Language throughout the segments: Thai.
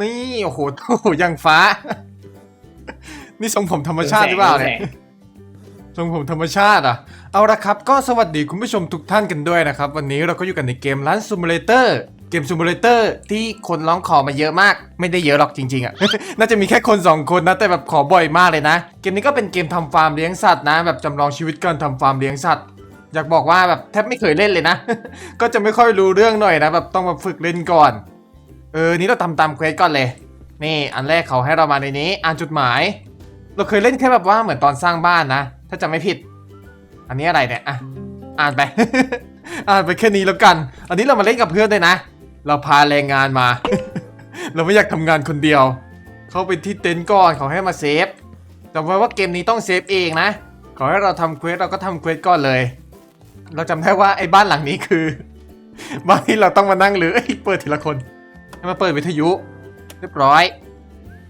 นี่ โอ้โหโอ้โหยังฟ้า นี่ทรงผมธรรมชาติหรือเปล่าเนี่ย ทรงผมธรรมชาติอะ เอาละครับ ก็สวัสดีคุณผู้ชมทุกท่านกันด้วยนะครับ วันนี้เราก็อยู่กันในเกมร้านซูม u l เตอร์เกมซูม u l เตอร์ที่คนร้องขอมาเยอะมาก ไม่ได้เยอะหรอกจริงๆอะ น่าจะมีแค่คน 2 คนนะ แต่แบบขอบ่อยมากเลยนะ เกมนี้ก็เป็นเกมทำฟาร์มเลี้ยงสัตว์นะ แบบจำลองชีวิตการทำฟาร์มเลี้ยงสัตว์อยากบอกว่าแบบแทบไม่เคยเล่นเลยนะ ก็จะไม่ค่อยรู้เรื่องหน่อยนะแบบต้องมาฝึกเล่นก่อน เออ นี่เราทำตามเควสก่อนเลย นี่อันแรกเขาให้เรามาในนี้ อ่านจดหมาย เราเคยเล่นแค่แบบว่าเหมือนตอนสร้างบ้านนะ ถ้าจะไม่ผิด อันนี้อะไรเนี่ย อะ อ่านไป อ่านไปแค่นี้แล้วกัน อันนี้เรามาเล่นกับเพื่อนด้วยนะ เราพาแรงงานมา เราไม่อยากทำงานคนเดียว เข้าไปที่เต็นท์ก่อนเขาให้มาเซฟจำไว้ว่าเกมนี้ต้องเซฟเองนะ ขอให้เราทำเควสเราก็ทำเควสก่อนเลย เราจำได้ว่าไอ้บ้านหลังนี้คือ บ้านที่เราต้องมานั่งหรือเปิดทีละคน ให้มาเปิดวิทยุ เรียบร้อย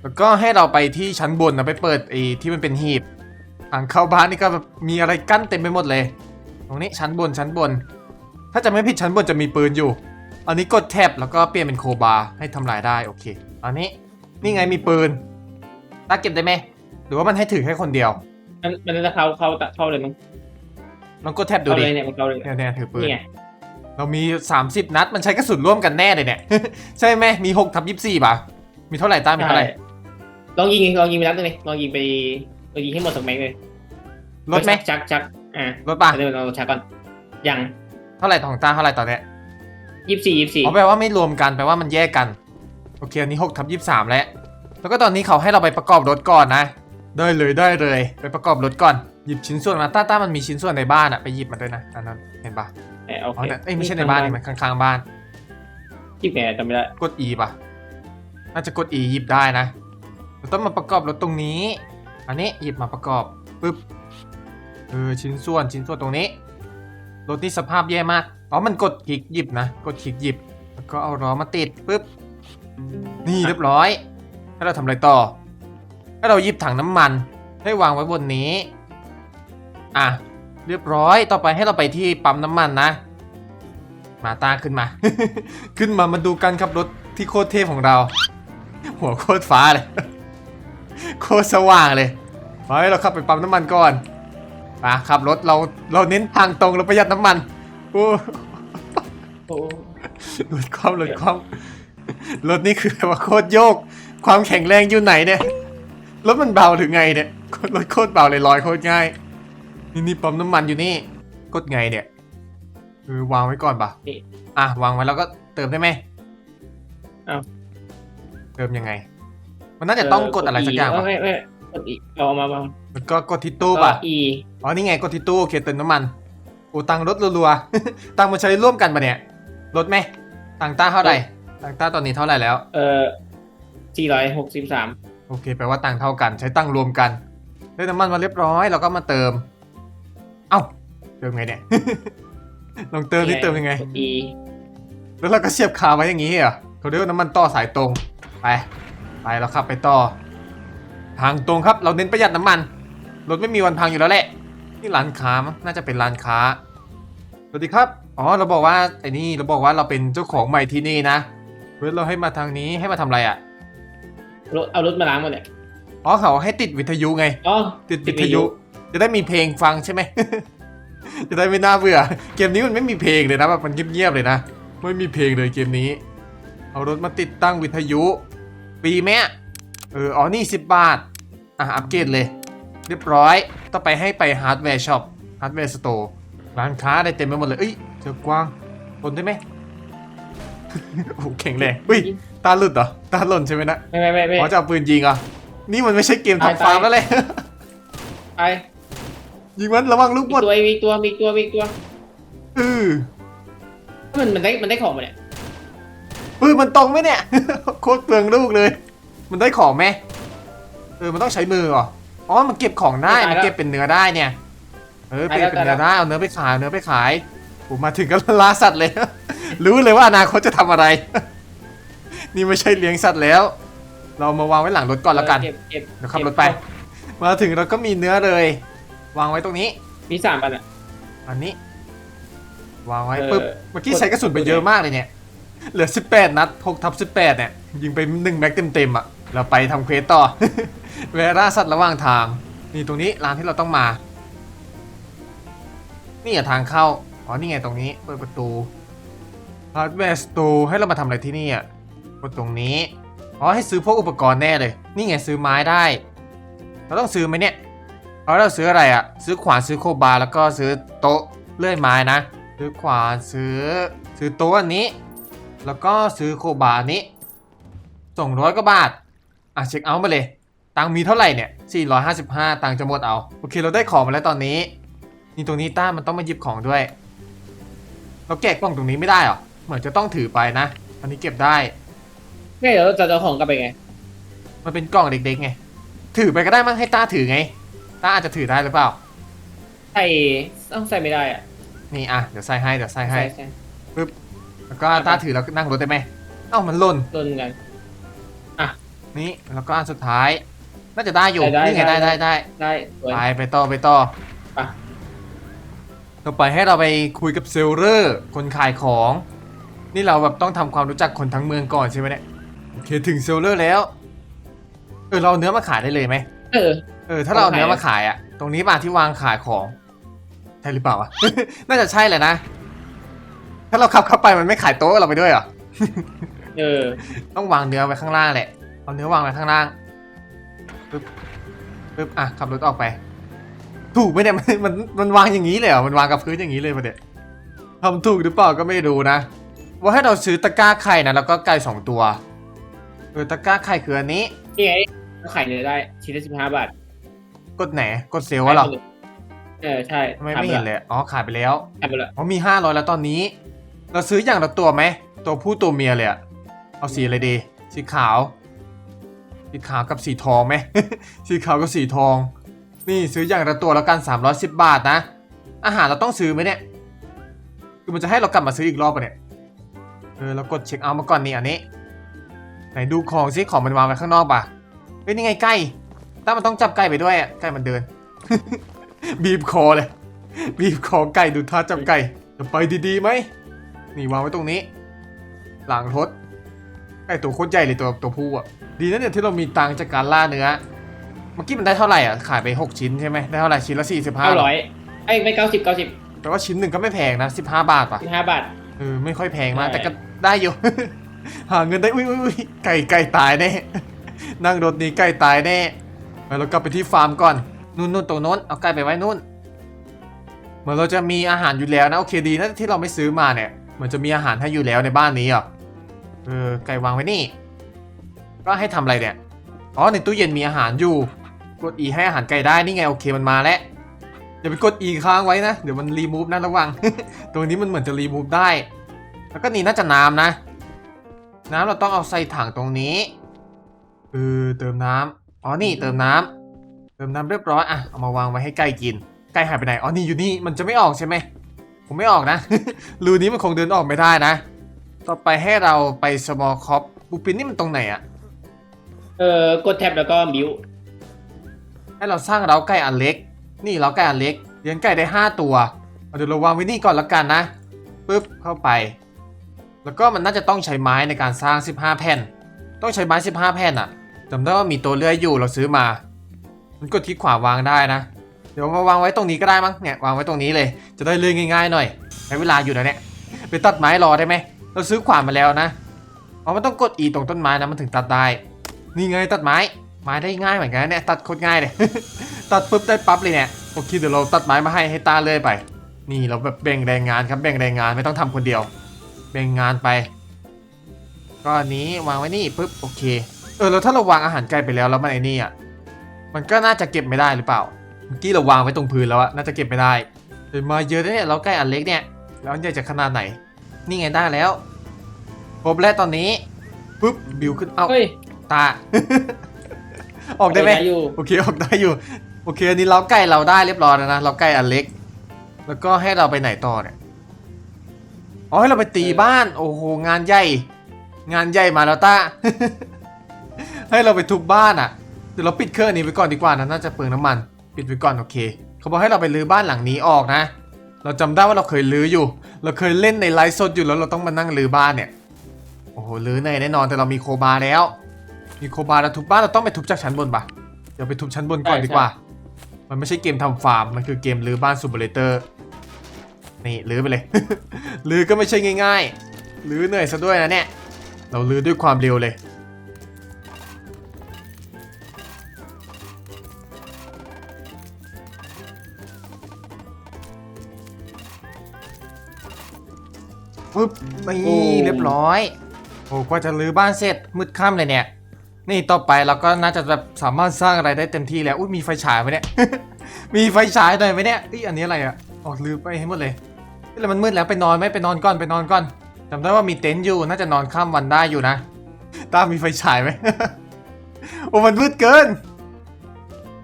แล้วก็ให้เราไปที่ชั้นบนนะไปเปิดไอ้ที่มันเป็นหีบทางเข้าบ้านนี่ก็แบบมีอะไรกั้นเต็มไปหมดเลย ตรงนี้ชั้นบนชั้นบน ถ้าจะไม่ผิดชั้นบนจะมีปืนอยู่ อันนี้กดแท็บแล้วก็เปลี่ยนเป็นโคบาร์ให้ทำลายได้โอเค อันนี้นี่ไงมีปืนตาเก็บได้ไหมหรือว่ามันให้ถือแค่คนเดียว มันมันจะเข้าเข้าเข้าเลยมั้งลองกดแท็บดูเข้าดิเลยเนี่ยมันเข้าเลยเนี่ยเนี่ยถือปืนนี่ไง เรามี 30 นัดมันใช้กระสุนร่วมกันแน่เลยเนี่ย ใช่ไหมมี6ทับ24ป่ะ มีเท่าไหร่ต้ามีเท่าไหร่ลองยิงลองยิงไปนัดหนึงเลยลองยิงไปลองยิงให้หมดสองแม็กเลยลดไหมชักชักอ่าลดป่ะเดี๋ยวเราชักก่อนยังเท่าไหร่ของต้าเท่าไหร่ตอนเนี้ยยี่สี่ยี่สี่อ๋อแปลว่าไม่รวมกันแปลว่ามันแยกกัน โอเค อันนี้6ทับ23แล้ว แล้วก็ตอนนี้เขาให้เราไปประกอบรถก่อนนะ ได้เลยได้เลย ไปประกอบรถก่อน หยิบชิ้นส่วนมาต้าต้ามันมีชิ้นส่วนในบ้านอะไปหยิบมาด้วยนะอันนั้นเห็นปะ เออโออ๋อเคเนี่ยเอ้ยไม่ใช่ในบ้านนี่มันข้างๆบ้านหยิบไงจำไม่ได้กด E ป่ะ น่าจะกด E หยิบได้นะเราต้องมาประกอบรถตรงนี้ อันนี้หยิบมาประกอบปึ๊บ เออชิ้นส่วนชิ้นส่วนตรงนี้ รถนี่สภาพแย่มาก อ๋อ มันกดคลิกหยิบนะ กดคลิกหยิบ แล้วก็เอาล้อมาติดปึ๊บ นี่เรียบร้อยให้เราทำอะไรต่อให้เราหยิบถังน้ำมันให้วางไว้บนนี้ อะ เรียบร้อย ต่อไปให้เราไปที่ปั๊มน้ำมันนะ มาตาขึ้นมา ขึ้นมามาดูกันครับรถที่โคตรเทพของเรา หัวโคตรฟ้าเลย โคตรสว่างเลยไปเราขับไปปั๊มน้ำมันก่อนมาขับรถเราเราเน้นทางตรงเราประหยัดน้ำมันโอ้โอ้ลดความหลดความรถนี่คือว่าโคตรโยก ความแข็งแรงอยู่ไหนเนี่ยรถมันเบาถึงไงเนี่ยรถโคตรเบาเลยลอยโคตรง่าย นี่นี่ปั๊มน้ำมันอยู่นี่กดไงเนี่ย เออวางไว้ก่อนปะนี่ อะวางไว้แล้วก็เติมได้ไหมเอ้าเติมยังไง มันน่าจะต้องกดอะไรสักอย่างเไม่ปะไม่ไม่กดอีเอามาเอามาแล้วก็กดที่ตู้ป่ะก็อีอ๋อนี่ไงกดที่ตู้โอเคเติมน้ำมันโอ้ตังค์รถรัวๆ ตังค์มาใช้ร่วมกันปะเนี่ยลดไหมตังค์ต้าเท่าไหร่ตังค์ต้าตอนนี้เท่าไหร่แล้ว เอ่อสี่ร้อยหกสิบสามโอเคแปลว่าตังค์เท่ากัน ใช้ตังค์รวมกันได้น้ำมันมาเรียบร้อยเราก็มาเติม เอ้าเติมไงเนี่ย ลองเติมนี่เติมยังไงกดอีแล้วเราก็เสียบคาไว้อย่างนี้เหรอเขาเรียกว่าน้ำมันต่อสายตรง ไป ไปเราขับไปต่อ ทางตรงครับ เราเน้นประหยัดน้ำมัน รถไม่มีวันพังอยู่แล้วแหละ นี่ร้านค้ามั้งน่าจะเป็นร้านค้า สวัสดีครับ อ๋อ เราบอกว่าไอ้นี่เราบอกว่าเราเป็นเจ้าของใหม่ที่นี่นะเพื่อเราให้มาทางนี้ให้มาทำอะไรอะ รถเอารถมาล้างหมดเนี่ยอ๋อเขาให้ติดวิทยุไง อ๋อติดวิทยุ จะได้มีเพลงฟังใช่ไหม จะได้ไม่น่าเบื่อ เกมนี้มันไม่มีเพลงเลยนะแบบมันเงียบๆเลยนะ ไม่มีเพลงเลยเกมนี้ เอารถมาติดตั้งวิทยุฟรีไหมอะเอออ๋อนี่10 บาท อะ อัปเกรดเลย เรียบร้อย ต่อไปให้ไปฮาร์ดแวร์ช็อปฮาร์ดแวร์สโตร์ร้านค้าได้เต็มไปหมดเลย เอ้ย เจอกวางทนได้ไหมโอ้โหแข็งแรงอุ้ย ตาหลุดเหรอ ตาหล่นใช่ไหมนะไม่ไม่ไม่ไม่อ๋อจะเอาปืนยิงเหรอะนี่มันไม่ใช่เกมตายทำฟาร์มตายแล้วเลยไป ยิงมันระวังลูกมีหมดตัวมีตัวมีตัวมีตัวเออมันมันได้มันได้ของมาเนี่ยปืนมันตรงไหมเนี่ยโคตรเปลืองลูกเลย มันได้ของไหมเออมันต้องใช้มือเหรออ๋อมันเก็บของได้มันเก็บเป็นเนื้อได้เนี่ย เออเป็นเป็นเนื้อได้เอาเนื้อไปขายเอาเนื้อไปขายผมมาถึงก็ล่าสัตว์เลย รู้เลยว่าอนาคตจะทำอะไร นี่ไม่ใช่เลี้ยงสัตว์แล้ว เรามาวางไว้หลังรถก่อนแล้วกันเก็บเก็บเดี๋ยวขับรถไป มาถึงเราก็มีเนื้อเลย วางไว้ตรงนี้ มีสามอันอะ อันนี้ วางไว้เออปุ๊บเมื่อกี้ใช้กระสุนไปเยอะมากเลยเนี่ย เหลือ 18 นัด6ทับ18 เนี่ย ยิงไปหนึ่งแม็กเต็มๆอะ เราไปทำเควสต่อ เวลาสัตว์ระหว่างทาง นี่ตรงนี้ร้านที่เราต้องมา นี่อะทางเข้า อ๋อ นี่ไงตรงนี้ เปิดประตู ฮาร์ดแวร์สตูให้เรามาทำอะไรที่นี่อะกดตรงนี้ อ๋อ ให้ซื้อพวกอุปกรณ์แน่เลย นี่ไงซื้อไม้ได้ เราต้องซื้อไหมเนี่ย เอาเราซื้ออะไรอะซื้อขวานซื้อโคบาร์แล้วก็ซื้อโต๊ะเลื่อยไม้นะ ซื้อขวานซื้อซื้อโต๊ะอันนี้ แล้วก็ซื้อโคบาร์อันนี้สองร้อยกว่าบาทอะเช็คเอาท์มาเลย ตังค์มีเท่าไหร่เนี่ย 455 ตังค์จะหมดเอา โอเคเราได้ของมาแล้วตอนนี้ นี่ตรงนี้ต้ามันต้องมาหยิบของด้วย เราแกะกล่องตรงนี้ไม่ได้เหรอ เหมือนจะต้องถือไปนะ อันนี้เก็บได้ ไม่เดี๋ยวเราจะเอาของกลับไปไง มันเป็นกล่องเด็กๆไง ถือไปก็ได้มั้งให้ต้าถือไง ต้าอาจจะถือได้หรือเปล่า ใส่ต้องใส่ไม่ได้อะนี่อะเดี๋ยวใส่ให้เดี๋ยวใส่ให้ ใส่ใส่แล้วก็ต้าถือแล้วก็นั่งรถได้ไหมเอ้ามันหล่น โดนกัน นี่แล้วก็อันสุดท้าย น่าจะได้อยู่ได้ได้นี่ไงได้ได้ ได้ได้ได้สวย ไปไปต่อไปต่อไป ต่อไปให้เราไปคุยกับเซลเลอร์คนขายของ นี่เราแบบต้องทำความรู้จักคนทั้งเมืองก่อนใช่ไหมเนี่ยโอเคถึงเซลเลอร์แล้วเออเราเอาเนื้อมาขายได้เลยไหมเออ เออถ้าเราเอาเอาขายเนื้อมาขายอะตรงนี้ป่ะที่วางขายของ ใช่หรือเปล่าวะ น่าจะใช่แหละนะ ถ้าเราขับเข้าไปมันไม่ขายโต๊ะเราไปด้วยเหรอ เออ ต้องวางเนื้อไว้ข้างล่างแหละ เอาเนื้อวางไว้ข้างล่างปึ๊บปึ๊บอะขับรถออกไป ถูกไหมเนี่ยมันมันมันวางอย่างนี้เลยเหรอ มันวางกับพื้นอย่างนี้เลยปะเนี่ยทำถูกหรือเปล่าก็ไม่รู้นะ ว่าให้เราซื้อตะกร้าไข่นะแล้วก็ไก่สองตัว เออตะกร้าไข่คืออันนี้นี่ไงขายเนื้อได้ชิ้นละสิบห้าบาท กดไหน กดเซลล์วะเหรอเออใช่ทำไมไม่เห็นเลย อ๋อ ขายไปแล้วขายไปแล้วอ๋อมีห้าร้อยแล้วตอนนี้ เราซื้ออย่างละตัวไหม ตัวผู้ตัวเมียเลยอะเอาสีอะไรดี สีขาว สีขาวกับสีทองไหม สีขาวกับสีทอง นี่ซื้ออย่างละตัวแล้วกัน310บาทนะ อาหารเราต้องซื้อไหมเนี่ย คือมันจะให้เรากลับมาซื้ออีกรอบปะเนี่ย เออเรากดเช็คเอาท์มาก่อนนี่อันนี้ ไหนดูของซิของมันวางไว้ข้างนอกป่ะเฮ้ยนี่ไงไก่ ถ้ามันต้องจับไก่ไปด้วยอะไก่มันเดิน บีบคอเลย บีบคอไก่ดูท่าจับไก่จะไปดีๆไหมนี่วางไว้ตรงนี้ หลังรถไก่ตัวโคตรใหญ่เลยตัวตัวผู้อะดีนะเนี่ยที่เรามีตังค์จากการล่าเนื้อเมื่อกี้มันได้เท่าไหร่อะขายไป 6 ชิ้นใช่ไหมได้เท่าไหร่ชิ้นละ45เก้าร้อยไอ้ไม่เก้าสิบเก้าสิบแต่ว่าชิ้นหนึ่งก็ไม่แพงนะ15บาทป่ะสิบห้าบาทเออไม่ค่อยแพงมากใช่แต่ก็ได้อยู่ หาเงินได้อุ้ยอุ้ยอุ้ยไก่ไก่ตายแน่นั่งรถนี้ไก่ตายแน่ ไปเรากลับไปที่ฟาร์มก่อน นู่นนู่นตรงโน้น เอาไก่ไปไว้นู่น เหมือนเราจะมีอาหารอยู่แล้วนะ โอเคดีนะที่เราไม่ซื้อมาเนี่ยเหมือนจะมีอาหารให้อยู่แล้วในบ้านนี้อะ เออ ไก่วางไว้นี่ ก็ให้ทำอะไรเนี่ย อ๋อ ในตู้เย็นมีอาหารอยู่ กด E ให้อาหารไก่ได้ นี่ไงโอเคมันมาแล้วอย่าไปกด E ค้างไว้นะ เดี๋ยวมันรีมูฟนะระวัง ตรงนี้มันเหมือนจะรีมูฟได้ แล้วก็นี่น่าจะน้ำนะ น้ำเราต้องเอาใส่ถังตรงนี้ เออ เติมน้ำ อ๋อนี่เติมน้ำเติมน้ำเรียบร้อยอะเอามาวางไว้ให้ไก่กิน ไก่หายไปไหนอ๋อนี่อยู่นี่มันจะไม่ออกใช่ไหมผมไม่ออกนะรูนี้มันคงเดินออกไม่ได้นะ ต่อไปให้เราไป small cop บูปินนี่มันตรงไหนอะเออกดแท็บแล้วก็บิวให้เราสร้างเล้าไก่อันเล็ก นี่เล้าไก่อันเล็กเลี้ยงไก่ได้ 5 ตัวเอาเดี๋ยวเราวางไว้นี่ก่อนละกันนะปึ๊บเข้าไป แล้วก็มันน่าจะต้องใช้ไม้ในการสร้าง 15 แผ่น ต้องใช้ไม้ 15 แผ่นอะ จำได้ว่ามีตัวเลื่อยอยู่เราซื้อมา มันกดที่ขวาวางได้นะ เดี๋ยวมาวางไว้ตรงนี้ก็ได้มั้งเนี่ยวางไว้ตรงนี้เลย จะได้เลื่อยง่ายๆหน่อยใช้เวลาอยู่นะเนี่ยไปตัดไม้รอได้ไหมเราซื้อขวานมาแล้วนะเอ๋อมันต้องกด E ตรงต้นไม้นะมันถึงตัดได้ นี่ไงตัดไม้ไม้ได้ง่ายเหมือนกันเนี่ยตัดโคตรง่ายเลยตัดปุ๊บได้ปั๊บเลยเนี่ยโอเคเดี๋ยวเราตัดไม้มาให้ให้ตาเลยไป นี่เราแบบแบ่งแรงงานครับแบ่งแรงงานไม่ต้องทำคนเดียว แบ่งงานไป ก็อนนี้วางไว้นี่ปุ๊บโอเค เออแล้วถ้าเราวางอาหารไก่ไปแล้วแล้วมันไอ้นี่อะมันก็น่าจะเก็บไม่ได้หรือเปล่า เมื่อกี้เราวางไว้ตรงพื้นแล้วอะน่าจะเก็บไม่ได้เดี๋ยวมาเยอะนะเนี่ยเราใกล้อันเล็กเนี่ยแล้วอันใหญ่จะขนาดไหน นี่ไงได้แล้วครบแล้วตอนนี้ปุ๊บบิวขึ้นเอ้าเฮ้ยตา ออกได้ไหมอยู่โอเคออกได้อยู่ โอเคอันนี้เราใกล้เราได้เรียบร้อยแล้วนะเราใกล้อันเล็ก แล้วก็ให้เราไปไหนต่อเนี่ยอ๋อให้เราไปตีบ้าน โอ้โหงานใหญ่ งานใหญ่มาแล้วต้า ให้เราไปทุบบ้านอะเดี๋ยวเราปิดเครื่องนี้ไว้ก่อนดีกว่านะน่าจะเปลืองน้ำมัน ปิดไว้ก่อนโอเค เขาบอกให้เราไปรื้อบ้านหลังนี้ออกนะ เราจำได้ว่าเราเคยรื้ออยู่ เราเคยเล่นในไลฟ์สดอยู่แล้วเราต้องมานั่งรื้อบ้านเนี่ยโอโอ้โหหรือเหนื่อยแน่นอนแต่เรามีโคบาแล้ว มีโคบาแล้วทุบบ้านเราต้องไปทุบจากชั้นบนปะเดี๋ยวไปทุบชั้นบนก่อนดีกว่า มันไม่ใช่เกมทำฟาร์มมันคือเกมรื้อบ้านซูเปอร์เลเตอร์นี่รื้อไปเลยรื้อก็ไม่ใช่ง่ายๆรื้อเหนื่อยซะด้วยนะเนี่ยเรารื้อด้วยความเร็วเลย ปึ๊บนี่เรียบร้อยโอ้กว่าจะรื้อบ้านเสร็จมืดค่ำเลยเนี่ย นี่ต่อไปเราก็น่าจะแบบสามารถสร้างอะไรได้เต็มที่แล้วอุ้ยมีไฟฉายไหมเนี่ย มีไฟฉายหน่อยไหมเนี่ยเอ้ยอันนี้อะไรอะออกลืมไปให้หมดเลยเฮ้ยแล้วมันมืดแล้วไปนอนไหมไปนอนก่อนไปนอนก่อนจำได้ว่ามีเต็นท์อยู่น่าจะนอนข้ามวันได้อยู่นะตามมีไฟฉายไหม โอ้มันมืดเกิน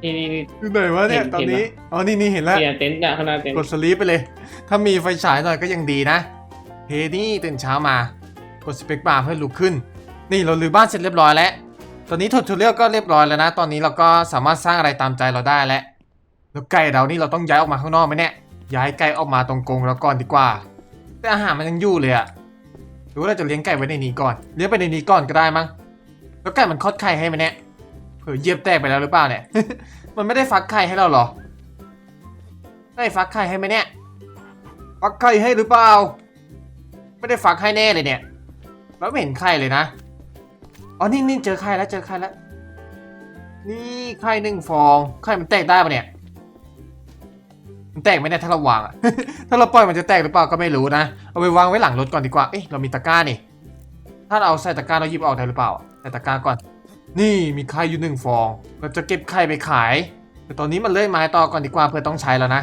นี่นี่นี่ อยู่ไหนวะเนี่ยเห็นตอนนี้เห็นปะ อ๋อนี่นี่เห็นแล้ว เนี่ยเต็นท์น่ะข้างหน้าเต็นท์กดสลีปไปเลย ถ้ามีไฟฉายหน่อยก็ยังดีนะ เฮนี่ตื่นเช้ามากดสเปกบาร์เพื่อลุกขึ้น นี่เราลือบ้านเสร็จเรียบร้อยแล้ว ตอนนี้ทดทูเรียลก็เรียบร้อยแล้วนะ ตอนนี้เราก็สามารถสร้างอะไรตามใจเราได้แล้ว แล้วไก่เรานี่เราต้องย้ายออกมาข้างนอกไหมเนี่ย ย้ายไก่ออกมาตรงกรงเราก่อนดีกว่า แต่อาหารมันยังอยู่เลยอะหรือว่าเราจะเลี้ยงไก่ไว้ในนี้ก่อน เลี้ยงไปในนี้ก่อนก็ได้มั้ง แล้วไก่มันคลอดไข่ให้ไหมเนี่ย เผื่อเยียบแตกไปแล้วหรือเปล่าเนี่ย มันไม่ได้ฟักไข่ให้เราเหรอ ได้ฟักไข่ให้ไหมเนี่ย ฟักไข่ให้หรือเปล่า ไม่ได้ฟักให้แน่เลยเนี่ยแล้วไม่เห็นไข่เลยนะ อ๋อ นี่นี่เจอไข่แล้วเจอไข่แล้ว นี่ไข่หนึ่งฟองไข่มันแตกได้ปะเนี่ย มันแตกไมเนี่ยถ้าเราวางอะ ถ้าเราปล่อยมันจะแตกหรือเปล่าก็ไม่รู้นะ เอาไปวางไว้หลังรถก่อนดีกว่า เอ๊ะเรามีตะกร้านี่ ถ้าเราเอาใส่ตะกร้าเราหยิบออกได้หรือเปล่า ใส่ตะกร้าก่อน นี่มีไข่อยู่หนึ่งฟอง เราจะเก็บไข่ไปขายแต่ตอนนี้มันเลื่อยไม้ต่อก่อนดีกว่าเพื่อต้องใช้แล้วนะ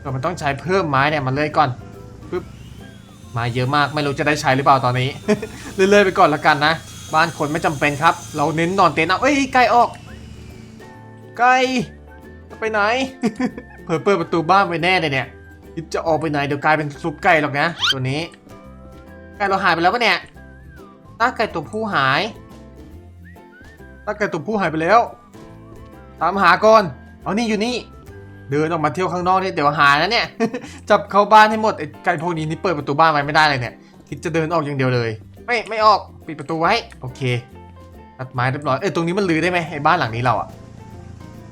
แต่มันต้องใช้เพิ่มไม้เนี่ยมันเลื่อยก่อน ม้เยอะมากไม่รู้จะได้ใช้หรือเปล่าตอนนี้เลื่อยๆไปก่อนละกันนะ บ้านคนไม่จำเป็นครับ เราเน้นนอนเต็นท์เอาเอ้ยไก่ออกไก่ไปไหนเผื่อเปิดประตูบ้านไปแน่เลยเนี่ยจะออกไปไหนเดี๋ยวกลายเป็นซุปไก่หรอกนะ ตัวนี้ไก่เราหายไปแล้วปะเนี่ยตาไก่ตัวผู้หายตาไก่ตัวผู้หายไปแล้ว ตามหาก่อนเอานี่อยู่นี่ เดินออกมาเที่ยวข้างนอกนี่เดี๋ยวหานะเนี่ย จับเข้าบ้านให้หมดไอ้ไก่พวกนี้นี่เปิดประตูบ้านไว้ไม่ได้เลยเนี่ยคิดจะเดินออกอย่างเดียวเลย ไม่ไม่ออกปิดประตูไว้โอเคตัดไม้เรียบร้อยเอ้ยตรงนี้มันลือได้ไหมไอ้บ้านหลังนี้เราอะ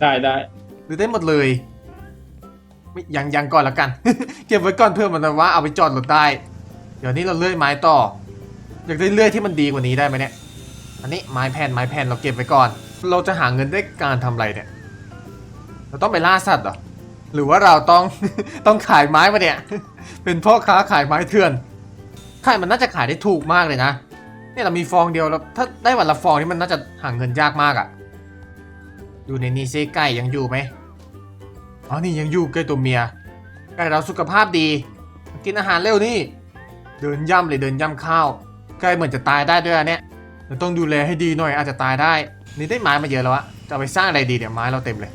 ได้ได้ลือได้หมดเลยไม่ยังยังก่อนละกัน เก็บไว้ก่อนเพื่อมันว่าเอาไปจอดรถได้ เดี๋ยวนี้เราเลื่อยไม้ต่ออยากได้เลื่อยที่มันดีกว่านี้ได้ไหมเนี่ยอันนี้ไม้แผ่นไม้แผ่นเราเก็บไว้ก่อน เราจะหาเงินได้การทำอะไรเนี่ย เราต้องไปล่าสัตว์เหรอ หรือว่าเราต้อง ต้องขายไม้มาเนี่ย เป็นพ่อค้าขายไม้เถื่อนขายมันน่าจะขายได้ถูกมากเลยนะ เนี่ยเรามีฟองเดียวแล้วถ้าได้วันละฟองนี่มันน่าจะหาเงินยากมากอะ่ะอยู่ในนี้ซิไก่ยังอยู่ไหมอ๋อนี่ยังอยู่ไก่ตัวเมีย ไก่เราสุขภาพดี กินอาหารเร็วนี่ เดินย่ำเลยเดินย่ำข้าว ไก่เหมือนจะตายได้ด้วยอันเนี่ยเราต้องดูแลให้ดีหน่อยอาจจะตายได้ นี่ได้ไม้มาเยอะแล้วอะจะไปสร้างอะไรดีเนี่ยไม้เราเต็มเลย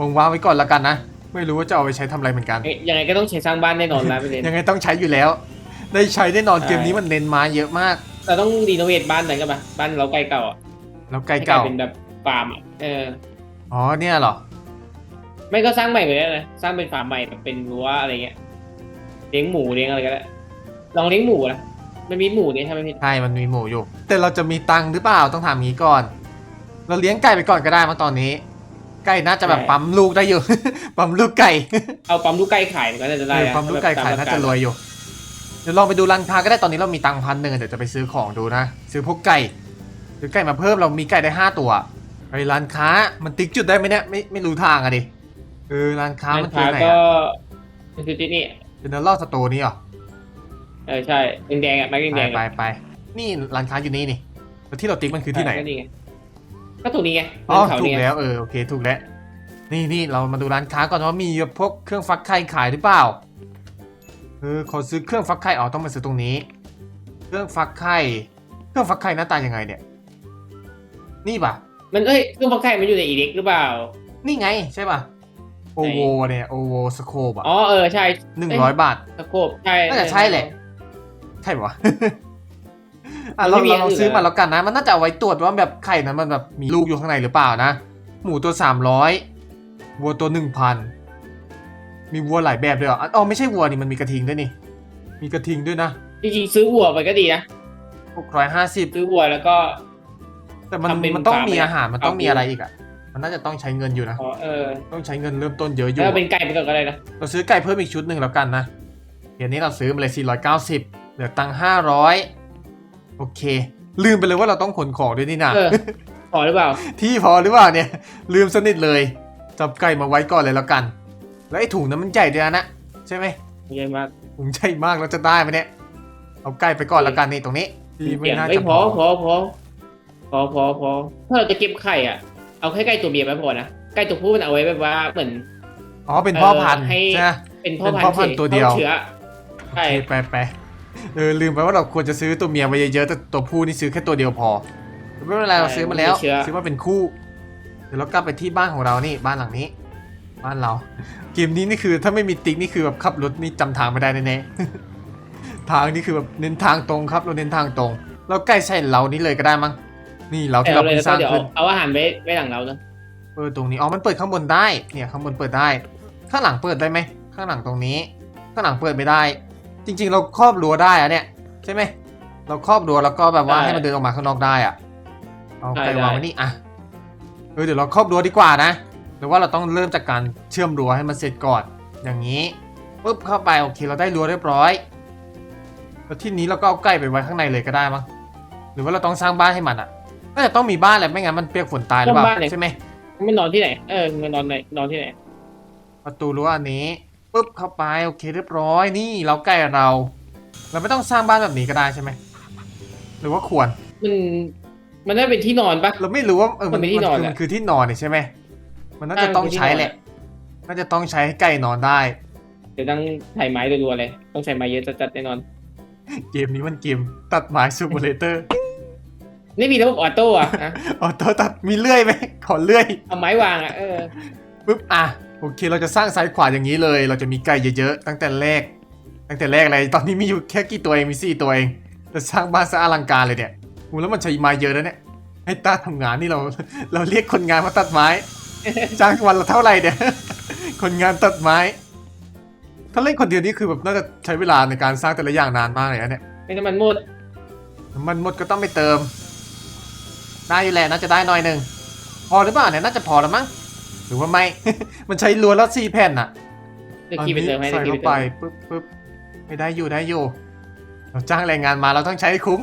วางวางไว้ก่อนละกันนะ ไม่รู้ว่าจะเอาไปใช้ทำอะไรเหมือนกัน เอ๊ะยังไงก็ต้องใช้สร้างบ้านแน่นอนนะพี่เรนยังไงต้องใช้อยู่แล้ว ได้ใช้แน่นอนใช่เกมนี้มันเน้นไม้เยอะมาก เราต้องรีโนเวทบ้านหน่อยกันปะบ้านเราใกล้เก่าอะแล้วไก่ให้เก่าเป็นแบบฟาร์มอะเออ อ๋อเนี่ยเหรอ ไม่ก็สร้างใหม่ไปแล้วนะสร้างเป็นฟาร์มใหม่แบบเป็นรั้วอะไรเงี้ยเลี้ยงหมูเลี้ยงอะไรก็ได้ลองเลี้ยงหมูนะมันมีหมูนี่ใช่ไหมพี่ใช่ มันมีหมูอยู่ แต่เราจะมีตังค์หรือเปล่าต้องถามงี้ก่อน เราเลี้ยงไก่ไปก่อนก็ได้มาตอนนี้ ไก่น่าจะแบบปั๊มลูกได้อยู่ ปั๊มลูกไก่เอาปั๊มลูกไก่ขายมันก็น่าจะได้เออนะปั๊มลูกไก่ขายน่าจะรวยอยู่ เดี๋ยวลองไปดูร้านค้าก็ได้ตอนนี้เรามีตังค์พันหนึ่งเดี๋ยวจะไปซื้อของดูนะ ซื้อพวกไก่ซื้อไก่มาเพิ่มเรามีไก่ได้ห้าตัวไปร้านค้ามันติ๊กจุดได้ไหมเนี่ยไม่ไม่รู้ทางอะดิเออร้านค้าร้านมันคือค้าไหนก็อะมันคือที่นี่เป็นเนอร์ลสโตร์นี่เหรอเออใช่แดงๆอะไม้ไปแดงๆไปอะไปนี่ร้านค้าอยู่นี่นี่แล้วที่เราติ๊กมันคือที่ไหน ก็นี่ไงก็ถูกนี่ไงอ๋อเขาถูนี่กไงแล้วเออโอเคถูกแล้วนี่นี่เรามาดูร้านค้าก่อนว่ามีพวกเครื่องฟักไข่ขายหรือเปล่าเออขอซื้อเครื่องฟักไข่อ๋อต้องมาซื้อตรงนี้ เครื่องฟักไข่เครื่องฟักไข่หน้าตายังไงเนี่ย นี่ป่ะ มันเอ้ยเครื่องฟักไข่มันอยู่ในอีเล็กหรือเปล่า นี่ไงใช่ป่ะโอโวเนี่ยโอโวสโคปอะอ๋อเออใช่หนึ่งร้อยบาทสโคปใช่น่าจะใช่แหละใช่ปะวะ อะมันเราไม่มีเราลองซื้ออย่างอื่นมาแล้วกันนะ มันน่าจะเอาไว้ตรวจว่าแบบไข่นั้นมันแบบมีลูกอยู่ข้างในหรือเปล่านะ หมูตัวสามร้อยวัวตัวหนึ่งพันมีวัวหลายแบบด้วยเหรออ๋อไม่ใช่วัวนี่มันมีกระทิงด้วยนี่ มีกระทิงด้วยนะจริงๆซื้อวัวไปก็ดีนะหกร้อยห้าสิบซื้อวัวแล้วก็ แต่มันทำเป็นมันต้องฟาร์มมีไหมอาหารมันต้องเอามีอะไรอีกอะมันน่าจะต้องใช้เงินอยู่นะอ๋อเออต้องใช้เงินเริ่มต้นเยอะอยู่แล้วเป็นไก่ไปก่อนก็ได้นะเราซื้อไก่เพิ่มอีกชุดหนึ่งแล้วกันนะเดี๋ยวนี้เราซื้อมาเลย490เหลือตังค์500 โอเค ลืมไปเลยว่าเราต้องขนของด้วยนี่นะเออพอหรือเปล่า ที่พอหรือเปล่าเนี่ย ลืมสนิทเลยจับไก่มาไว้ก่อนเลยแล้วกัน แล้วไอ้ถุงนั้นมันใหญ่ด้วยนะใช่ไหมใหญ่มากถุงใหญ่มากแล้วจะได้ไหมเนี่ยเอาไก่ไปก่อนแล้วกันนี่ตรงนี้ที่เสีไม่ยงน่าไม่จะพพออพอพอพอพอพอถ้าเราจะเก็บไข่อะ เอาแค่ไก่ตัวเมียไม่พอนะไก่ตัวผู้มันเอาไว้แบบว่าเหมือนอ๋อเป็นพ่อพันธุ์เออให้ใช่ไหมเป็นพ่อเป็นพันพ่อธุ์พันธุ์ตัวเดียวเชื้อใช่โอเคไปไป เออลืมไปว่าเราควรจะซื้อตัวเมียไว้เยอะๆแต่ตัวผู้นี่ซื้อแค่ตัวเดียวพอไม่เป็นไรเราซื้อมาแล้วซื้อมาเป็นคู่ เดี๋ยวเรากลับไปที่บ้านของเรานี่บ้านหลังนี้ บ้านเรา เกมนี้นี่คือถ้าไม่มีติ๊กนี่คือแบบขับรถนี่จำทางไม่ได้แน่ๆ ทางนี่คือแบบเน้นทางตรงครับเราเน้นทางตรง เราใกล้ใช่เรานี่เลยก็ได้มั้งนี่เราแต่ที่เราเอาเลยเพิ่งแล้วสก็ร้างเดี๋ยวขึ้น เอาอาหารไว้ไว้หลังเรานะเออตรงนี้ อ๋อ มันเปิดข้างบนได้ เนี่ยข้างบนเปิดได้ ข้างหลังเปิดได้ไหม ข้างหลังตรงนี้ ข้างหลังเปิดไม่ได้ จริง ๆ เราครอบรั้วได้อะเนี่ยใช่ไหมเราครอบรั้วแล้วก็แบบว่าให้มันเดินออกมาข้างนอกได้อะเอาไก่วางไว้นี่อะเออเดี๋ยวเราครอบรั้วดีกว่านะหรือว่าเราต้องเริ่มจากการเชื่อมรั้วให้มันเสร็จก่อนอย่างนี้ปุ๊บเข้าไปโอเคเราได้รั้วเรียบร้อย แล้วที่นี้เราก็เอาไก่ไปไว้ข้างในเลยก็ได้มั้งหรือว่าเราต้องสร้างบ้านให้มันอะน่าจะต้องมีบ้านแหละไม่งั้นมันเปียกฝนตายหรือเปล่าใช่ไหมมันนอนที่ไหน เออมันนอนไหนนอนที่ไหน ประตูรั้วอันนี้ ปุ๊บเข้าไปโอเคเรียบร้อยนี่เราใกล้เรา เราไม่ต้องสร้างบ้านแบบนี้ก็ได้ใช่ไหมหรือว่าควร มันมันน่าเป็นที่นอนปะ เราไม่รู้ว่าเออมันเป็นที่นอนคือแหละ มันคือที่นอนเนี่ยใช่ไหมมันน่าจะอ่าต้องมันเป็นที่ใช้นอนแหละน่าจะต้องใช้ให้ไก่นอนได้ เดี๋ยวต้องใช้ไม้รัวๆเลย ต้องใช้ไม้เยอะจัดๆแน่นอน เกมนี้มันเกมตัดไม้ซูเปอร์เลเตอร์ไม่มีระบบออโต้อะนะอ๋อตัวตัดมีเลื่อยไหมขอเลื่อย เอาไม้วางอะเออ ปุ๊บอะโอเคเราจะสร้างซ้ายขวาอย่างนี้เลย เราจะมีไก่เยอะๆตั้งแต่แรก ตั้งแต่แรกอะไรตอนนี้มีอยู่แค่กี่ตัวเองมีสี่ตัวเองจะสร้างบ้านซะอลังการเลยเนี่ยโหแล้วมันใช้ไม้เยอะนะเนี่ยให้ตาทำงานนี่เราเราเรียกคนงานมาตัดไม้จ้างวันละเท่าไหร่เนี่ยคนงานตัดไม้ ถ้าเล่นคนเดียวนี่คือแบบน่าจะใช้เวลาในการสร้างแต่ละอย่างนานมากเลยนะเนี่ยไม่น้ำมันหมดน้ำมันหมดก็ต้องไปเติมได้อยู่แหละน่าจะได้หน่อยหนึ่งพอหรือเปล่าเนี่ยน่าจะพอแล้วมั้ง หรือว่าไม่ มันใช้รั้วแล้วสี่แผ่นน่ะเดี๋ยวคีย์ไปเติมให้ใส่เดี๋ยวคีย์เข้าไปไปเติมปุ๊บปุ๊บไม่ได้อยู่ได้อยู่ เราจ้างแรงงานมาเราต้องใช้ให้คุ้ม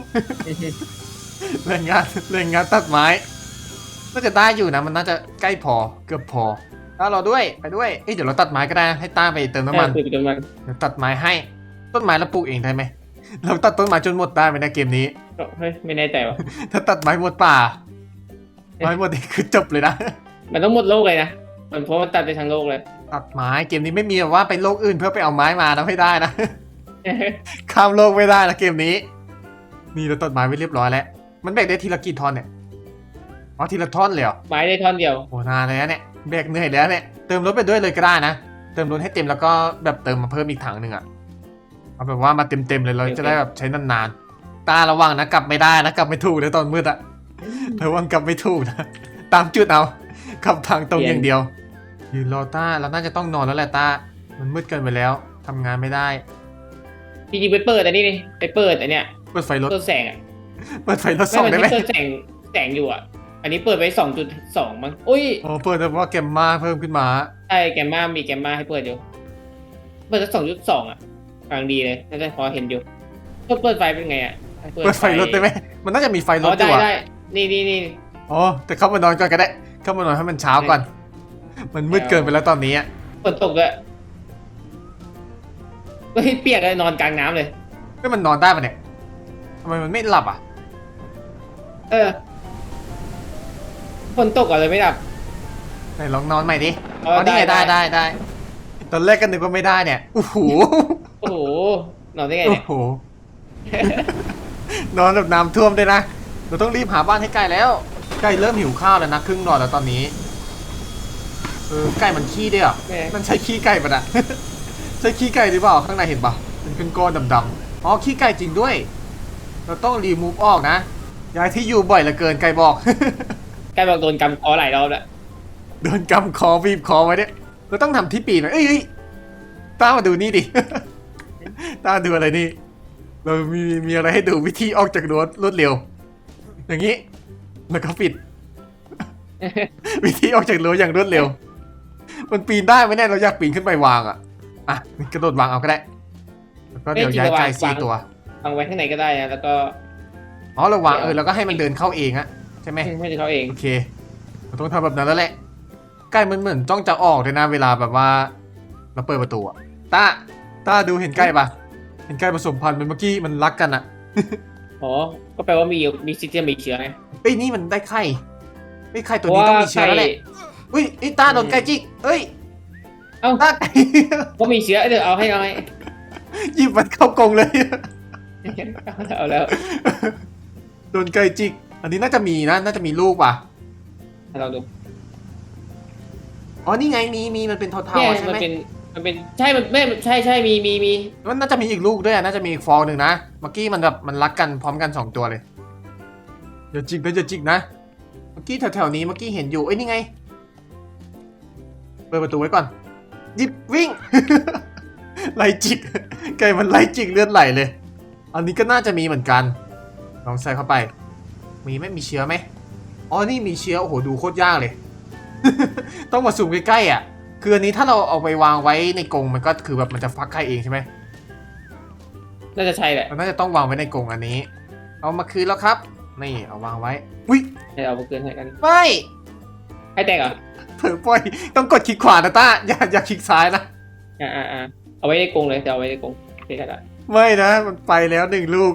แรงงานแรงงานตัดไม้น่าจะได้อยู่นะมันน่าจะใกล้พอเกือบพอถ้าเราด้วยไปด้วยเอ้ยเดี๋ยวเราตัดไม้ก็ได้นะให้ต้าไปเติมน้ำมัน เออคุยไปเติมน้ำมันเดี๋ยวตัดไม้ให้ต้นไม้เราปลูกเองได้ไหมเราตัดต้นไม้จนหมดได้ไหมในะเกมนี้ก็เฮ้ยไม่แน่ใจว่ะถ้าตัดไม้หมดป่าไม้หมดนี่คือจบเลยนะ มันต้องหมดโลกเลยนะ มันเพราะมันตัดไปทั้งโลกเลย ตัดไม้เกมนี้ไม่มีแบบว่าไปโลกอื่นเพื่อไปเอาไม้มานะไม่ได้นะ ข้ามโลกไม่ได้นะเกมนี้ นี่เราตัดไม้ไว้เรียบร้อยแล้ว มันแบกได้ทีละกี่ท่อนเนี่ย อ๋อทีละท่อนเลยเหรอ ไม้ได้ท่อนเดียวโหนานแล้วเนี่ย แบกเหนื่อยแล้วเนี่ย เติมรถไปด้วยเลยก็ได้นะ เติมรถให้เต็มแล้วก็แบบเติมมาเพิ่มอีกถังหนึ่งอะเอาแบบว่ามาเต็มๆเลยเราจะได้แบบใช้นานๆ ตาระวังนะกลับไม่ได้นะกลับไม่ถูกเลยตอนมืดอะระวังกลับไม่ถูกนะ ตามจุดเอา ขับทางตรงอย่างเดียวยืนรอต้าเราน่าจะต้องนอนแล้วแหละต้ามันมืดเกินไปแล้วทำงานไม่ได้ จริงๆไปเปิดอันนี้นี่ไปเปิดอันเนี้ยเปิดไฟรถตัวแสงอะเปิดไฟรถส่องไม่ได้มันไหมที่ตัวแสงแสงอยู่อะ อันนี้เปิดไว้สองจุดสองมั้งอุ้ยอ๋อเปิดแต่ว่าแกมมาเพิ่มขึ้นมา ใช่แกมมามีแกมมาให้เปิดอยู่ เปิดสักสองจุดสองอะกลางดีเลยน่าจะพอเห็นอยู่เปิดเปิดไฟเป็นไงอะเปิดไฟรถได้ไหมมันน่าจะมีไฟรอ๋ถออได้ยู่อะได้นี่นี่นี่อ๋อแต่เข้ามานอนก่อนก็ได้เข้ามานอนให้มันเช้าก่อน มันมืดเกินไปแล้วตอนนี้อะฝนตกด้วยเฮ้ยเปียกเลยนอนกลางน้ำเลย เฮ้ยมันนอนได้ปะเนี่ยทำไมมันไม่หลับอะ เออฝนตกอะเลยไม่ดับ ไหนลองนอนใหม่ดิอ๋ออ๋อนี่ไงได้ได้ได้ ได้ได้ ตอนแรกก็นึกว่าไม่ได้เนี่ย โอ้โห โอ้โหนอนได้ไงโอ้เนี่ย โห นอนแบบน้ำท่วมด้วยนะ เราต้องรีบหาบ้านให้ไก่แล้ว ไก่เริ่มหิวข้าวแล้วนะครึ่งนอนแล้วตอนนี้ เออไก่มันขี้ด้วยเหรอแม่ มันใช้ขี้ไก่ปะนะ ใช่ขี้ไก่หรือเปล่าข้างในเห็นปะมันเป็นก้อนดำๆอ๋อขี้ไก่จริงด้วย เราต้องรีมูฟออกนะย้ายที่อยู่บ่อยเหลือเกินไก่บอก ใกล้บอกโดนกำคอหลายรอบแล้วโดนกำคอบีบคอไว้เนี่ยเราต้องทำที่ปีนหน่อยเอ้ยเอ้ยตามมาดูนี่ดิ ตามดูอะไรนี่ เรามีมีอะไรให้ดูวิธีออกจากรั้วรวดเร็ว อย่างนี้ แล้วก็ปิด วิธีออกจากรั้วอย่างรวดเร็ว มันปีนได้ไหมเนี่ยเราอยากปีนขึ้นไปวางอะอะกระโดดวางเอาก็ได้แล้วก็เดี๋ยวย้ายไก่สี่ตัววางไว้ข้างในก็ได้นะแล้วก็อ๋อเราวางเออแล้วก็ให้มันเดินเข้าเองอะใช่ไหมให้เขาเองโอเคเราต้องทำแบบนั้นแล้วแหละไก่มันเหมือนจ้องจะออกเลยนะเวลาแบบว่า เราเปิดประตูอะตาตาดูเห็นไก่ปะเห็นไก่ผสมพันธุ์มันเมื่อกี้มันรักกันอะอ๋อก็แปลว่ามีมีซิสเต็มมีเชื้อไง เอ้ยนี่มันได้ไข่เอ้ยไข่ตัวนี้ต้องมีเชื้อแล้วแหละอุ้ยไอ้ยตาโดนไก่จิกเอ้ยเอ้า ตาไก่ ก็มีเชื้อเดี๋ยวเอาให้เอาให้หยิบมันเข้ากรงเลย เอาแล้วโดนไก่จิก อันนี้น่าจะมีนะ น่าจะมีลูกว่ะ ให้เราดูอ๋อ นี่ไง มี มี มันเป็นเทาเนี่ยๆใช่มันไหมเป็นมันเป็นใช่มันไม่ใช่ใช่มีมีมีมันน่าจะมีอีกลูกด้วยอะน่าจะมีอีกฟองหนึ่งนะ เมื่อกี้มันแบบ มันรักกันพร้อมกันสองตัวเลย อย่าจิกนะอย่าจิกนะ เมื่อกี้แถวๆนี้เมื่อกี้เห็นอยู่ เอ้ยนี่ไง เปิดประตูไว้ก่อน หยิบวิ่ง ไล่จิก ไก่มันไล่จิกเลือดไหลเลย อันนี้ก็น่าจะมีเหมือนกัน ลองใส่เข้าไป มีไหมมีเชื้อไหมอ๋อ นี่มีเชื้อ โอ้โห ดูโคตรยากเลย ต้องมาสูมใกล้ๆอะ คืออันนี้ถ้าเราเอาไปวางไว้ในกรงมันก็คือแบบมันจะฟักไข่เองใช่ไหมน่าจะใช่แหละ มันน่าจะต้องวางไว้ในกรงอันนี้ เอามาคืนแล้วครับ นี่เอาวางไว้อุ้ยให้เอาไปเกินให้กันไม่ให้แตกเหรอเผลอปล่อยต้องกดคลิกขวานะต้าอย่าอย่าคลิกซ้ายนะอ่าอ่าอ่าเอาไว้ในกรงเลยจะเอาไว้ในกรงโอเคก็ได้ไม่นะ มันไปแล้วหนึ่งลูก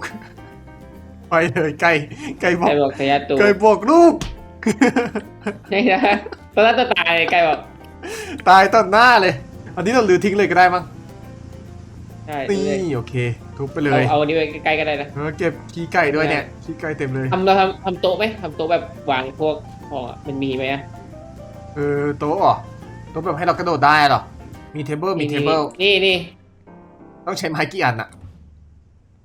ไปเลยไก่ไก่บอกใครบอกขยันตัวไก่บอกลูกใช่นะตอนนั้นจะตายใกล้บอกตายต่อหน้าเลย อันนี้เราลือทิ้งเลยก็ได้มั้ง ใช่นี่โอเค ทุบไปเลเอายเอาอันนี้ไว้ใกล้ๆก็ได้นะแล้วก็เก็บขี้ไก่ด้วยเนี่ยขี้ไก่เต็มเลยทำเราทำทำโต๊ะไหมทำโต๊ะแบบวางพวกของอะมันมีไหมอะเออโต๊ะเหรอโต๊ะแบบให้เรากระโดดได้เหรอมีเทเบิลมีเทเบิลนี่นี่ต้องใช้ไม้กี่อันอะ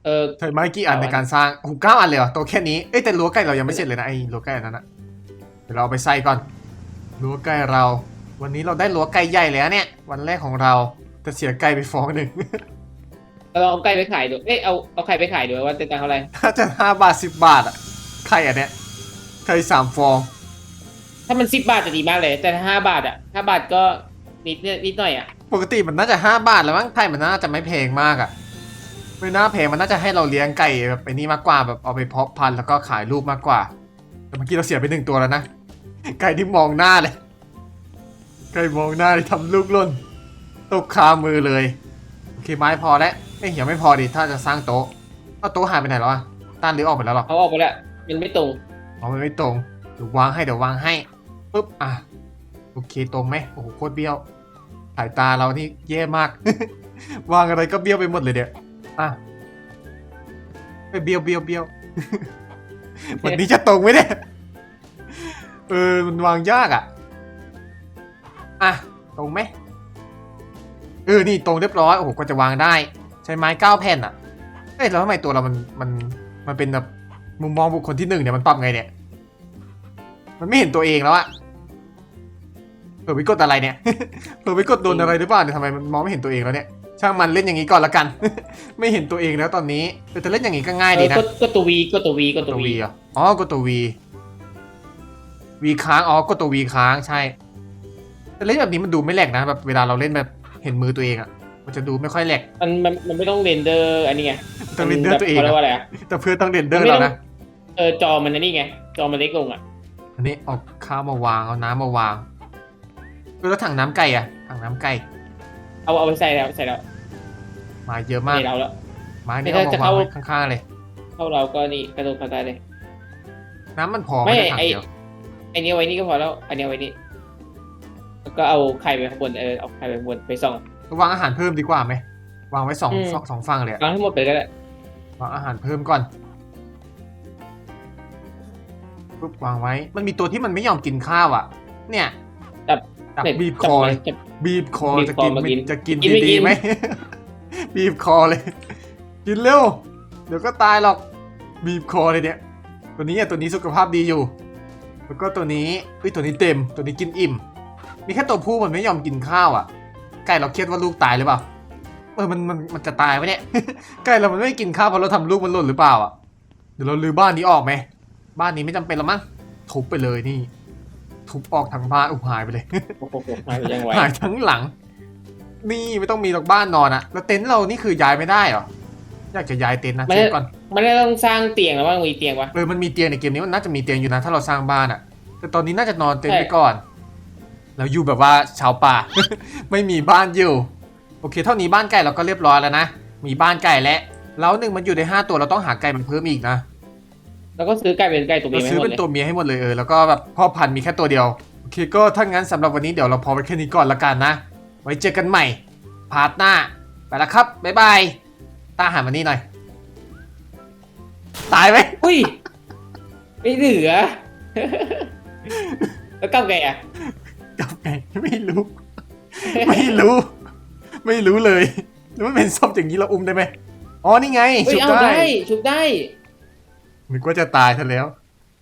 เออใช้ไม้กี่อันเก้าอันในการสร้างโอ้โหเก้าอันเลยเหรอโต๊ะแค่นี้เอ้ยแต่รั้วไก่เรายังไม่เสร็จเลยนะไอ้รั้วไก่อันนั้นอะเดี๋ยวเราเอาไปใส่ก่อนรั้วไก่เรา วันนี้เราได้รั้วไก่ใหญ่แล้วเนี่ย วันแรกของเราแต่เสียไก่ไปฟองหนึ่ง เราเอาไก่ไปขายดูเอ้ยเอาเอาไข่ไปขายดูว่าจะตังค์เท่าไหร่ถ้าจะห้าบาทสิบบาทอะไข่อันเนี้ยไข่สามฟอง ถ้ามันสิบบาทจะดีมากเลย แต่ถ้าห้าบาทอะห้าบาทก็นิดนิดหน่อยอะปกติมันน่าจะห้าบาทแล้วมั้งไข่มันน่าจะไม่แพงมากอะไม่น่าแพงมันน่าจะให้เราเลี้ยงไก่แบบไอ้นี่มากกว่าแบบเอาไปเพาะพันธุ์แล้วก็ขายลูกมากกว่า แต่เมื่อกี้เราเสียไปหนึ่งตัวแล้วนะไก่ที่มองหน้าเลยไก่มองหน้าเลยทำลูกหล่นตกคามือเลยโอเคไม้พอแล้ว เอ้ยยังไม่พอดิถ้าจะสร้างโต๊ะเอาโต๊ะหายไปไหนแล้วอะต้านหรือออกไปแล้วหรอเอาออกไปแล้วมันไม่ตรงอ๋อมันไม่ตรงเดี๋ยววางให้เดี๋ยววางให้ปุ๊บอะโอเคตรงไหมโอ้โหโคตรเบี้ยวสายตาเรานี่แย่มาก วางอะไรก็เบี้ยวไปหมดเลยเดี๋ยวอะไปเบี้ยวเบี้ยวเบี้ยววันนี้จะตรงไหมเนี่ยเออมันวางยากอะอะตรงไหมเออนี่ตรงเรียบร้อยโอ้โหก็จะวางได้ ใช้ไม้เก้าแผ่นอะเอ้ยแล้วทำไมตัวเรามันมันมันเป็นแบบมุมมองบุคคลที่หนึ่งเนี่ยมันปรับไงเนี่ย มันไม่เห็นตัวเองแล้วอะเผื่อไปกดอะไรเนี่ยเผื่อไปกดโดนอะไรหรือเปล่าเนี่ยทำไมมันมองไม่เห็นตัวเองแล้วเนี่ยช่างมันเล่นอย่างนี้ก่อนละกัน ไม่เห็นตัวเองแล้วตอนนี้แต่จะเล่นอย่างนี้ก็ง่ายเอดีอนะก็ก็ตัววีก็ตัววีก็กดตัตัวววีวีเหรออ๋อกดตัววีวีค้างอ๋อกดตัววีค้างใช่ แต่เล่นแบบนี้มันดูไม่แหลกนะแบบเวลาเราเล่นแบบเห็นมือตัวเองอะ มันจะดูไม่ค่อยแหลกมันมันมันไม่ต้องเรนเดอร์อันนี้ไงแต่เรนเดอร์ตัวเองขาเรียกว่าอะอะไรอะแต่เพื่อนต้องเรนเดอร์มันไม่แล้วต้องนะเออจอมันอันนี่ไง จอมันเล็กลงอะอันนี้เอาข้าวมาวางเอาน้ำมาวางเออแล้วถังน้ำไก่อะถังน้ำไก่เอาเอาไปใส่แล้วใส่แล้วมาเยอะมากไม่เราแล้วไม้นี่ไม่เอาถ้าจะมาวางเข้าไว้ข้างๆเลยเข้าเราก็นี่กระโดดมาได้เลย น้ำมันพอไม่ไม่ได้ถังไอเดียวไอเนี้ยไว้นี่ก็พอแล้ว อันเนี้ยไว้นี่แล้วก็เอาไข่ไปข้างบนเออเอาไข่ไปข้างบนไปส่อง วางอาหารเพิ่มดีกว่าไหมวางไว้สองอืม สองสองฝั่งเลยอะวางให้หมดไปก็ได้วางอาหารเพิ่มก่อนปุ๊บวางไว้ มันมีตัวที่มันไม่ยอมกินข้าวอะ เนี่ยจับจับเนี่ยบีบคอเลย จับ บีบคอบีบจะคอกินมาไม่กินจะกินกินไม่ดีกิๆนไหม บีบคอเลย กินเร็ว เดี๋ยวก็ตายหรอก บีบคอเลยเนี่ย ตัวนี้อะตัวนี้สุขภาพดีอยู่ แล้วก็ตัวนี้เฮ้ยตัวนี้เต็ม ตัวนี้กินอิ่ม มีแค่ตัวผู้มันไม่ยอมกินข้าวอะ ไก่เราเครียดว่าลูกตายหรือเปล่าเออมันมันมันจะตายไหมเนี่ย ไก่เรามันไม่กินข้าวเพราะเราทำลูกมันหล่นหรือเปล่าอะเดี๋ยวเราลือบ้านนี้ออกไหมบ้านนี้ไม่จำเป็นแล้วมั้งทุบไปเลยนี่ ทุบออกทั้งบ้านอุยหายไปเลย โอ้โหหายไปยังไงหายทั้งหลัง นี่ไม่ต้องมีหรอกบ้านนอนอะแล้วเต็นท์เรานี่คือย้ายไม่ได้เหรออยากจะย้ายเต็นท์นะไม่เช็ได้คก่อนมันได้ต้องสร้างเตียงแล้วว่ามีเตียงวะเออมันมีเตียงในเกมนี้มันน่าจะมีเตียงอยู่นะ ถ้าเราสร้างบ้านอะแต่ตอนนี้น่าจะนอนเต็นท์ใช่ไปก่อน แล้วอยู่แบบว่าชาวป่า ไม่มีบ้านอยู่ โอเค เท่านี้บ้านไก่เราก็เรียบร้อยแล้วนะ มีบ้านไก่แล้วแล้วหนึ่งมันอยู่ในห้าตัวเราต้องหาไก่มันเพิ่มอีกนะ แล้วก็ซื้อไก่เป็นไก่ตัวเมีเรายไม่ซื้อหมดเป็นเลยตัวเมียให้หมดเลยเออแล้วก็แบบพ่อพันธุ์มีแค่ตัวเดียวโอเคก็ถ้างั้นสำหรับวันนี้เดี๋ยวเราพอไปแค่นี้ก่อนละกันนะ ไว้เจอกันใหม่พาร์ทหน้าไปแล้วครับบ๊ายบายตาหันมานี่หน่อย ตายไหม อุ้ย ไม่เหลือ แล้วกลับไงอะ กลับไงไม่รู้ ไม่รู้ ไม่รู้เลยแล้วมันเป็นศพอย่างนี้เราอุ้มได้ไหมอ๋อนี่ไงเฮ้ยชุบเอาได้ได้ชุบได้ นึกว่าจะตายซะแล้ว